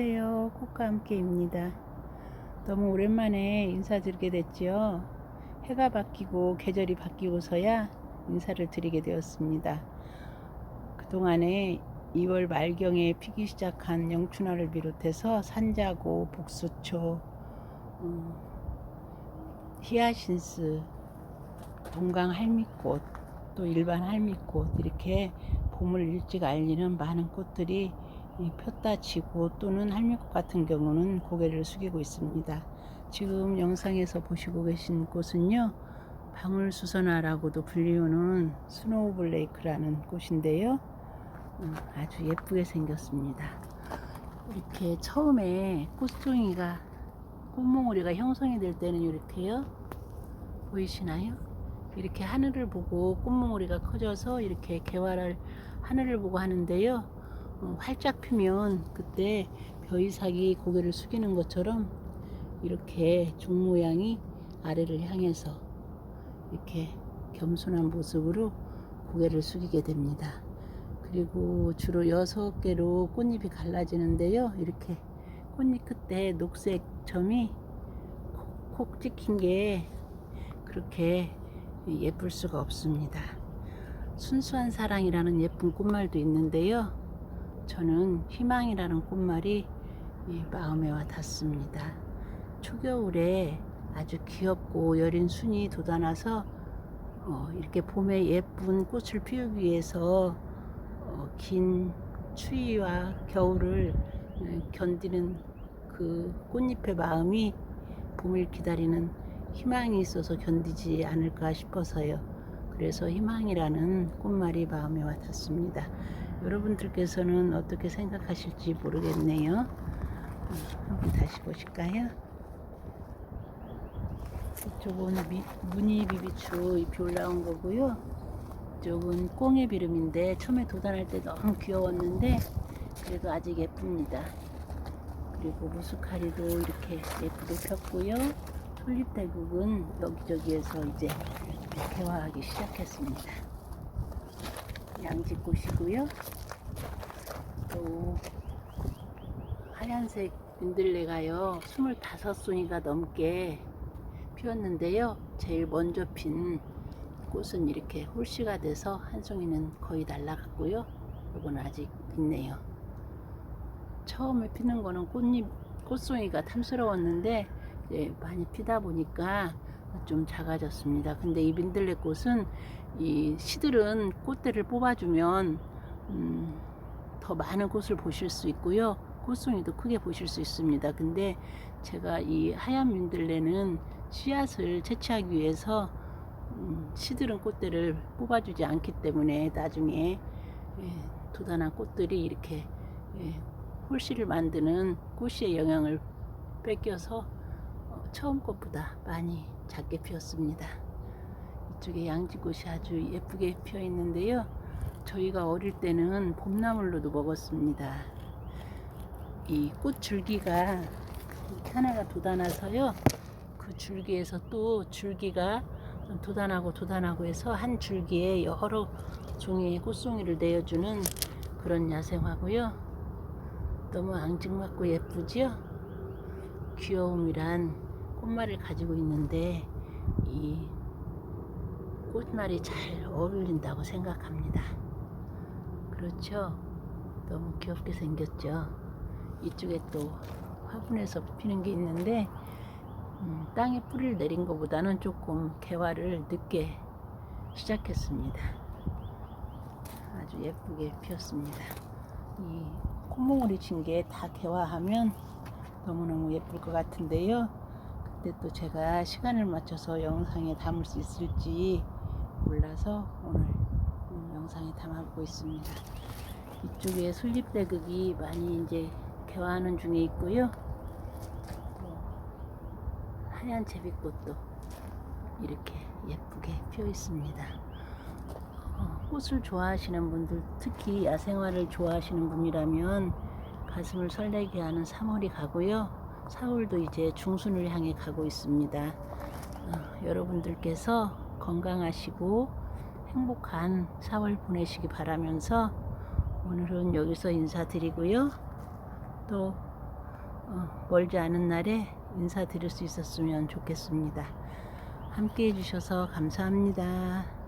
안녕하세요. 꽃과 함께입니다. 너무 오랜만에 인사드리게 됐지요. 해가 바뀌고 계절이 바뀌고서야 인사를 드리게 되었습니다. 그동안에 2월 말경에 피기 시작한 영춘화를 비롯해서 산자고, 복수초, 어, 히아신스, 동강 할미꽃, 또 일반 할미꽃 이렇게 봄을 일찍 알리는 많은 꽃들이 이 폈다 치고 또는 할미꽃 같은 경우는 고개를 숙이고 있습니다. 지금 영상에서 보시고 계신 꽃은요. 방울수선화라고도 불리우는 스노우블레이크라는 꽃인데요. 음, 아주 예쁘게 생겼습니다. 이렇게 처음에 꽃송이가 꽃몽우리가 형성이 될 때는 이렇게요. 보이시나요? 이렇게 하늘을 보고 꽃몽우리가 커져서 이렇게 개화를 하늘을 보고 하는데요. 어, 활짝 피면 그때 벼이삭이 고개를 숙이는 것처럼 이렇게 종 모양이 아래를 향해서 이렇게 겸손한 모습으로 고개를 숙이게 됩니다. 그리고 주로 여섯 개로 꽃잎이 갈라지는데요. 이렇게 꽃잎 끝에 녹색 점이 콕 콕 찍힌 게 그렇게 예쁠 수가 없습니다. 순수한 사랑이라는 예쁜 꽃말도 있는데요. 저는 희망이라는 꽃말이 마음에 와 닿습니다. 초겨울에 아주 귀엽고 여린 순이 돋아나서 어, 이렇게 봄에 예쁜 꽃을 피우기 위해서 어, 긴 추위와 겨울을 견디는 그 꽃잎의 마음이 봄을 기다리는 희망이 있어서 견디지 않을까 싶어서요. 그래서 희망이라는 꽃말이 마음에 와 닿습니다. 여러분들께서는 어떻게 생각하실지 모르겠네요. 한번 다시 보실까요? 이쪽은 미, 무늬 비비추 잎이 올라온 거고요. 이쪽은 꽁의 비름인데 처음에 돋아날 때 너무 귀여웠는데 그래도 아직 예쁩니다. 그리고 무스카리도 이렇게 예쁘게 폈고요. 솔잎대국은 여기저기에서 이제 개화하기 시작했습니다. 양지꽃이고요. 또 하얀색 민들레가요. 25송이가 넘게 피었는데요. 제일 먼저 핀 꽃은 이렇게 홀씨가 돼서 한 송이는 거의 날라갔고요. 이건 아직 있네요. 처음에 피는 거는 꽃잎, 꽃송이가 탐스러웠는데 많이 피다 보니까 좀 작아졌습니다. 근데 이 민들레 꽃은 이 시들은 꽃대를 뽑아주면 음, 더 많은 꽃을 보실 수 있고요. 꽃송이도 크게 보실 수 있습니다. 근데 제가 이 하얀 민들레는 씨앗을 채취하기 위해서 음, 시들은 꽃들을 뽑아주지 않기 때문에 나중에 예, 도단한 꽃들이 이렇게 예, 홀씨를 만드는 꽃씨의 영향을 뺏겨서 어, 처음 꽃보다 많이 작게 피었습니다. 이쪽에 양지꽃이 아주 예쁘게 피어 있는데요. 저희가 어릴 때는 봄나물로도 먹었습니다. 이 꽃 줄기가 하나가 돋아나서요. 그 줄기에서 또 줄기가 도단하고 도단하고 해서 한 줄기에 여러 종의 꽃송이를 내어주는 그런 야생화고요. 너무 앙증맞고 예쁘죠? 귀여움이란 꽃말을 가지고 있는데 이 꽃말이 잘 어울린다고 생각합니다. 그렇죠? 너무 귀엽게 생겼죠? 이쪽에 또 화분에서 피는 게 있는데 음, 땅에 뿌리를 내린 것보다는 조금 개화를 늦게 시작했습니다. 아주 예쁘게 피었습니다. 이 콧몽울이 친게다 개화하면 너무너무 예쁠 것 같은데요. 그때 또 제가 시간을 맞춰서 영상에 담을 수 있을지 몰라서 오늘 영상에 담아보고 있습니다. 이쪽에 솔잎대극이 많이 이제 개화하는 중에 있고요. 하얀 제비꽃도 이렇게 예쁘게 피어 있습니다. 어, 꽃을 좋아하시는 분들, 특히 야생화를 좋아하시는 분이라면 가슴을 설레게 하는 3월이 가고요. 4월도 이제 중순을 향해 가고 있습니다. 어, 여러분들께서 건강하시고 행복한 4월 보내시기 바라면서 오늘은 여기서 인사드리고요. 또 멀지 않은 날에 인사드릴 수 있었으면 좋겠습니다. 함께 해주셔서 감사합니다.